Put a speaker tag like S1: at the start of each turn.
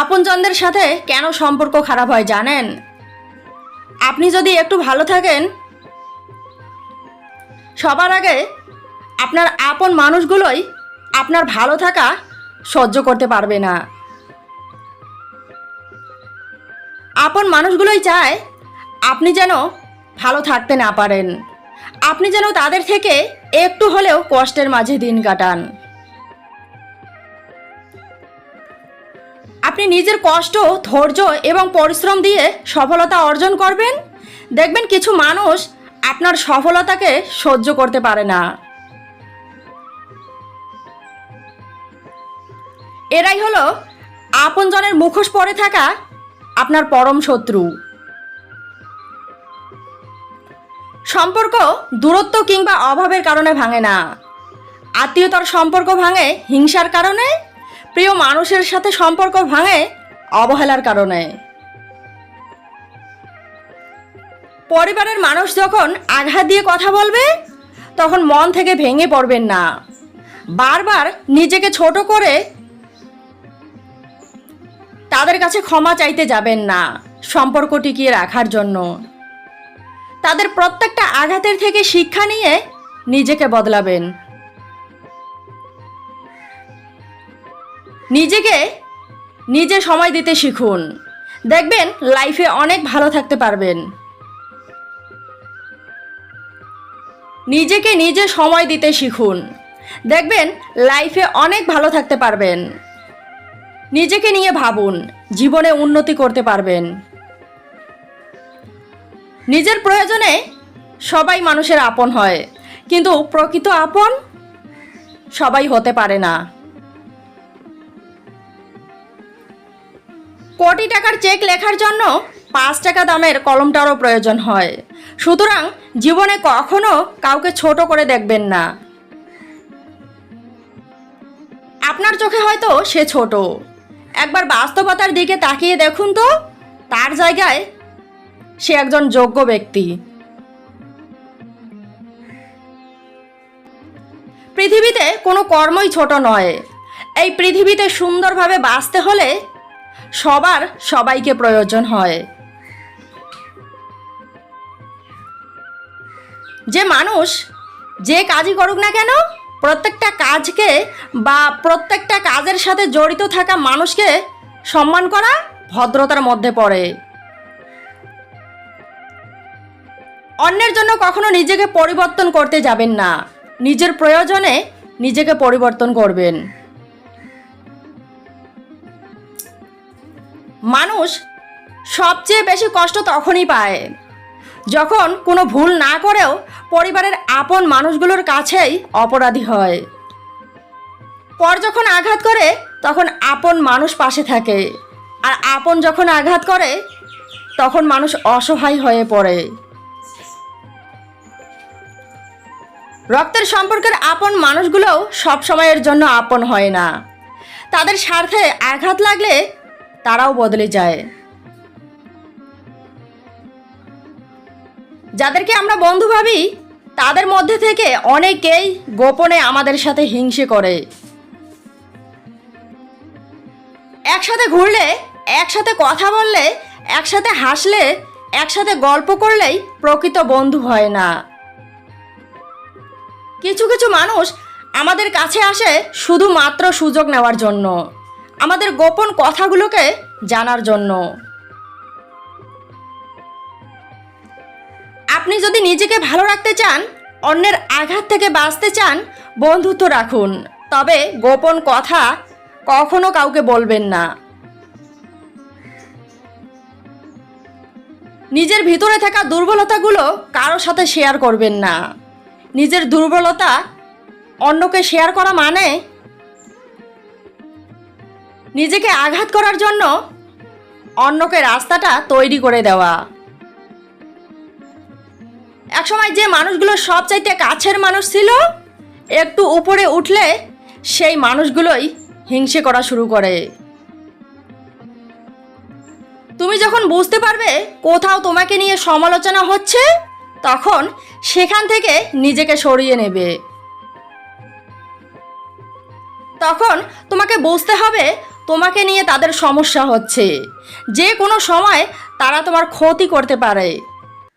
S1: আপনজনদের সাথে কেন সম্পর্ক খারাপ হয় জানেন? আপনি যদি একটু ভালো থাকেন, সবার আগে আপনার আপন মানুষগুলোই আপনার ভালো থাকা সহ্য করতে পারবে না। আপন মানুষগুলোই চায় আপনি যেন ভালো থাকতে না পারেন। আপনি যেন তাদের থেকে একটু হলেও কষ্টের মাঝে দিন কাটান। আপনি নিজের কষ্ট, ধৈর্য এবং পরিশ্রম দিয়ে সফলতা অর্জন করবেন? দেখবেন কিছু মানুষ আপনার সফলতাকে সহ্য করতে পারে না। এরাই হলো আপনজনের মুখোশ পরে থাকা আপনার পরম শত্রু। সম্পর্ক দূরত্ব কিংবা অভাবের কারণে ভাঙে না। আত্মীয়তার সম্পর্ক ভাঙে, হিংসার কারণে প্রিয় মানুষের সাথে সম্পর্ক ভাঙে অবহেলার কারণে। পরিবারের মানুষ যখন আঘাত দিয়ে কথা বলবে, তখন মন থেকে ভেঙে পড়বেন না। বারবার নিজেকে ছোট করে তাদের কাছে ক্ষমা চাইতে যাবেন না, সম্পর্ক টিকিয়ে রাখার জন্য। তাদের প্রত্যেকটা আঘাতের থেকে শিক্ষা নিয়ে নিজেকে বদলাবেন। নিজেকে নিজে সময় দিতে শিখুন। দেখবেন লাইফে অনেক ভালো থাকতে পারবেন। নিজেকে নিজে সময় দিতে শিখুন। দেখবেন লাইফে অনেক ভালো থাকতে পারবেন। নিজেকে নিয়ে ভাবুন, জীবনে উন্নতি করতে পারবেন। নিজের প্রয়োজনে সবাই মানুষের আপন হয়, কিন্তু প্রকৃত আপন সবাই হতে পারে না। কোটি টাকার চেক লেখার জন্য পাঁচ টাকা দামের কলমটারও প্রয়োজন হয়। সুতরাং জীবনে কখনো কাউকে ছোট করে দেখবেন না। আপনার চোখে হয়তো সে ছোট। একবার বাস্তবতার দিকে তাকিয়ে দেখুন তো, তার জায়গায় সে একজন যোগ্য ব্যক্তি। পৃথিবীতে কোনো কর্মই ছোট নয়। এই পৃথিবীতে সুন্দরভাবে বাঁচতে হলে সবার সবাইকে প্রয়োজন হয়। যে মানুষ যে কাজই করুক না কেন, প্রত্যেকটা কাজকে বা প্রত্যেকটা কাজের সাথে জড়িত থাকা মানুষকে সম্মান করা ভদ্রতার মধ্যে পড়ে। অন্যের জন্য কখনো নিজেকে পরিবর্তন করতে যাবেন না। নিজের প্রয়োজনে নিজেকে পরিবর্তন করবেন। মানুষ সবচেয়ে বেশি কষ্ট তখনই পায়। যখন কোনো ভুল না করেও পরিবারের আপন মানুষগুলোর কাছেই অপরাধী হয়। পর যখন আঘাত করে, তখন আপন মানুষ পাশে থাকে। আর আপন যখন আঘাত করে, তখন মানুষ অসহায় হয়ে পড়ে। রক্তের সম্পর্কের আপন মানুষগুলোও সব সময়ের জন্য আপন হয় না। তাদের স্বার্থে আঘাত লাগলে তারাও বদলে যায়। যাদেরকে আমরা বন্ধু ভাবি, তাদের মধ্যে থেকে অনেকেই গোপনে আমাদের সাথে হিংসে করে। একসাথে ঘুরলে, একসাথে কথা বললে, একসাথে হাসলে, একসাথে গল্প করলেই প্রকৃত বন্ধু হয় না। কিছু কিছু মানুষ আমাদের কাছে আসে শুধুমাত্র সুযোগ নেওয়ার জন্য। আমাদের গোপন কথাগুলোকে জানার জন্য। আপনি যদি নিজেকে ভালো রাখতে চান, অন্যের আঘাত থেকে বাঁচতে চান, বন্ধুত্ব রাখুন। তবে গোপন কথা কখনো কাউকে বলবেন না। নিজের ভিতরে থাকা দুর্বলতাগুলো কারোর সাথে শেয়ার করবেন না। নিজের দুর্বলতা অন্যকে শেয়ার করা মানে নিজেকে আঘাত করার জন্য অন্যকে রাস্তাটা তৈরি করে দেওয়া। একসময় যে মানুষগুলো সবচাইতে কাছের মানুষ ছিল, একটু উপরে উঠলে সেই মানুষগুলোই হিংসে করা শুরু করে। তুমি যখন বুঝতে পারবে কোথাও তোমাকে নিয়ে সমালোচনা হচ্ছে, তখন সেখান থেকে নিজেকে সরিয়ে নেবে। তখন তোমাকে বুঝতে হবে তোমাকে নিয়ে তাদের সমস্যা হচ্ছে। যে কোনো সময় তারা তোমার ক্ষতি করতে পারে।